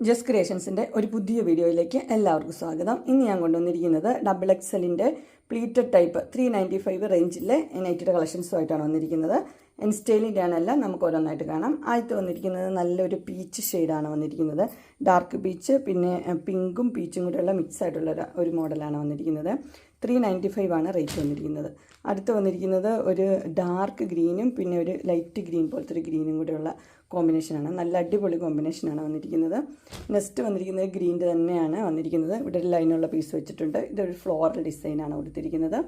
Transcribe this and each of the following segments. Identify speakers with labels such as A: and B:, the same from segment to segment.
A: Just ക്രിയേഷൻസിന്റെ ഒരു പുതിയ വീഡിയോയിലേക്ക് എല്ലാവർക്കും സ്വാഗതം. ഇന്ന് ഞാൻ കൊണ്ടുവന്നിരിക്കുന്നത് double എക്സലിന്റെ pleated type three ninety five റേഞ്ചിലെ എനൈറ്റഡ് കളക്ഷൻസുമായിട്ടാണ് വന്നിരിക്കുന്നത്. ഇൻസ്റ്റൈലിന്റെ ആണല്ല നമുക്ക് ഓരോന്നായിട്ട് കാണാം. ആദ്യത്തെ വന്നിരിക്കുന്നത് നല്ലൊരു പീച്ച് ഷെയ്ഡാണ് വന്നിരിക്കുന്നത്. ഡാർക്ക് പീച്ച് പിന്നെ പിങ്കും പീച്ചും കൂടെയുള്ള മിക്സ് ആയിട്ടുള്ള ഒരു മോഡലാണ് വന്നിരിക്കുന്നത്. ത്രീ നയന്റി ഫൈവ് ആണ് റേറ്റ് വന്നിരിക്കുന്നത്. അടുത്ത് വന്നിരിക്കുന്നത് ഒരു ഡാർക്ക് ഗ്രീനും പിന്നെ ഒരു ലൈറ്റ് ഗ്രീൻ പോലത്തെ ഒരു ഗ്രീനും കൂടെയുള്ള കോമ്പിനേഷനാണ്. നല്ല അടിപൊളി കോമ്പിനേഷനാണ് വന്നിരിക്കുന്നത്. നെക്സ്റ്റ് വന്നിരിക്കുന്നത് ഗ്രീന്റെ തന്നെയാണ് വന്നിരിക്കുന്നത്. ഇവിടെ ഒരു ലൈനുള്ള പീസ് വെച്ചിട്ടുണ്ട്. ഇതൊരു ഫ്ലോറൽ ഡിസൈനാണ് കൊടുത്തിരിക്കുന്നത്.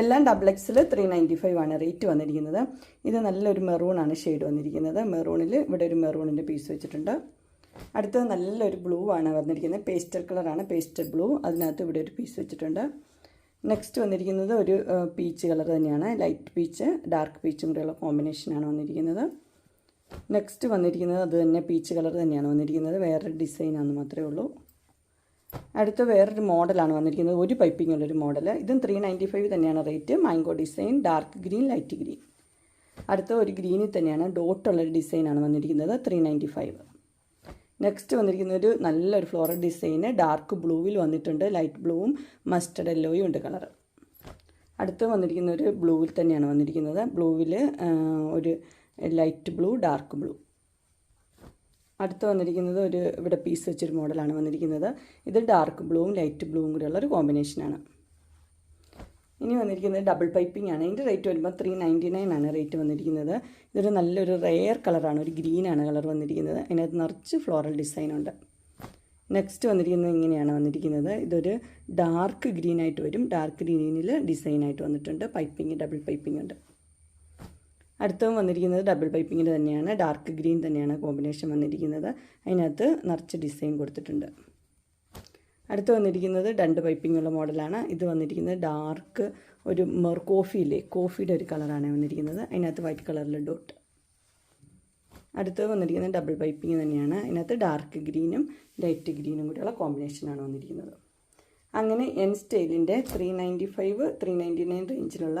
A: എല്ലാം ഡബിൾ എക്സിൽ ത്രീ നയന്റി ഫൈവ് ആണ് റേറ്റ് വന്നിരിക്കുന്നത്. ഇത് നല്ലൊരു മെറൂണാണ് ഷെയ്ഡ് വന്നിരിക്കുന്നത്. മെറൂണിൽ ഇവിടെ ഒരു മെറൂണിന്റെ പീസ് വെച്ചിട്ടുണ്ട്. അടുത്തത് നല്ലൊരു ബ്ലൂ ആണ് വന്നിരിക്കുന്നത്. പേസ്റ്റൽ കളറാണ് പേസ്റ്റൽ ബ്ലൂ അതിനകത്ത് ഇവിടെ ഒരു പീസ് വെച്ചിട്ടുണ്ട്. നെക്സ്റ്റ് വന്നിരിക്കുന്നത് ഒരു പീച്ച് കളർ തന്നെയാണ്. ലൈറ്റ് പീച്ച് ഡാർക്ക് പീച്ചും കൂടെയുള്ള കോമ്പിനേഷനാണ് വന്നിരിക്കുന്നത്. നെക്സ്റ്റ് വന്നിരിക്കുന്നത് അത് തന്നെ പീച്ച് കളർ തന്നെയാണ് വന്നിരിക്കുന്നത്. വേറൊരു ഡിസൈനാണെന്ന് മാത്രമേ ഉള്ളൂ. അടുത്ത വേറൊരു മോഡലാണ് വന്നിരിക്കുന്നത്. ഒരു പൈപ്പിംഗ് ഉള്ളൊരു മോഡൽ ഇതും ത്രീ നയന്റി ഫൈവ് തന്നെയാണ് rate mango design dark green light green അടുത്ത ഒരു ഗ്രീനിൽ തന്നെയാണ് ഡോട്ടുള്ളൊരു ഡിസൈനാണ് വന്നിരിക്കുന്നത് ത്രീ നയന്റി ഫൈവ് നെക്സ്റ്റ് വന്നിരിക്കുന്ന ഒരു നല്ലൊരു ഫ്ലോറൽ ഡിസൈന് ഡാർക്ക് ബ്ലൂവിൽ വന്നിട്ടുണ്ട്. ലൈറ്റ് ബ്ലൂവും മസ്റ്റർഡ് യെല്ലോയും ഉണ്ട് കളർ അടുത്ത് വന്നിരിക്കുന്ന ഒരു ബ്ലൂവിൽ തന്നെയാണ് വന്നിരിക്കുന്നത്. ബ്ലൂവിൽ ഒരു ലൈറ്റ് ബ്ലൂ ഡാർക്ക് ബ്ലൂ. അടുത്ത് വന്നിരിക്കുന്നത് ഒരു ഇവിടെ പീസ് വെച്ചൊരു മോഡലാണ് വന്നിരിക്കുന്നത്. ഇത് ഡാർക്ക് ബ്ലൂവും ലൈറ്റ് ബ്ലൂവും കൂടെയുള്ള ഒരു കോമ്പിനേഷനാണ്. ഇനി വന്നിരിക്കുന്നത് ഡബിൾ പൈപ്പിംഗ് ആണ്. ഇതിന്റെ റേറ്റ് വരുമ്പോൾ ത്രീ നയന്റി നയൻ ആണ് റേറ്റ് വന്നിരിക്കുന്നത്. ഇതൊരു നല്ലൊരു റെയർ കളറാണ് ഒരു ഗ്രീനാണ് കളർ വന്നിരിക്കുന്നത്. അതിനകത്ത് നിറച്ച് ഫ്ലോറൽ ഡിസൈൻ ഉണ്ട്. നെക്സ്റ്റ് വന്നിരിക്കുന്നത് ഇങ്ങനെയാണ് വന്നിരിക്കുന്നത്. ഇതൊരു ഡാർക്ക് ഗ്രീനായിട്ട് വരും. ഡാർക്ക് ഗ്രീനിൽ ഡിസൈനായിട്ട് വന്നിട്ടുണ്ട്. പൈപ്പിംഗ് ഡബിൾ പൈപ്പിംഗ് ഉണ്ട്. അടുത്തതും വന്നിരിക്കുന്നത് ഡബിൾ പൈപ്പിങ്ങിന്റെ തന്നെയാണ്. ഡാർക്ക് ഗ്രീൻ തന്നെയാണ് കോമ്പിനേഷൻ വന്നിരിക്കുന്നത്. അതിനകത്ത് നിറച്ച് ഡിസൈൻ കൊടുത്തിട്ടുണ്ട്. അടുത്ത് വന്നിരിക്കുന്നത് രണ്ട് പൈപ്പിംഗ് ഉള്ള മോഡലാണ് ഇത് വന്നിരിക്കുന്നത് ഡാർക്ക് ഒരു മെർ കോഫിയില്ലേ കോഫിയുടെ ഒരു കളറാണ് വന്നിരിക്കുന്നത്. അതിനകത്ത് വൈറ്റ് കളറിൽ ഡോട്ട് അടുത്ത് വന്നിരിക്കുന്നത് ഡബിൾ പൈപ്പിംഗ് തന്നെയാണ്. അതിനകത്ത് ഡാർക്ക് ഗ്രീനും ലൈറ്റ് ഗ്രീനും കൂടിയുള്ള കോമ്പിനേഷനാണ് വന്നിരിക്കുന്നത്. അങ്ങനെ N സ്റ്റൈലിന്റെ three ninety five three ninety nine റേഞ്ചിലുള്ള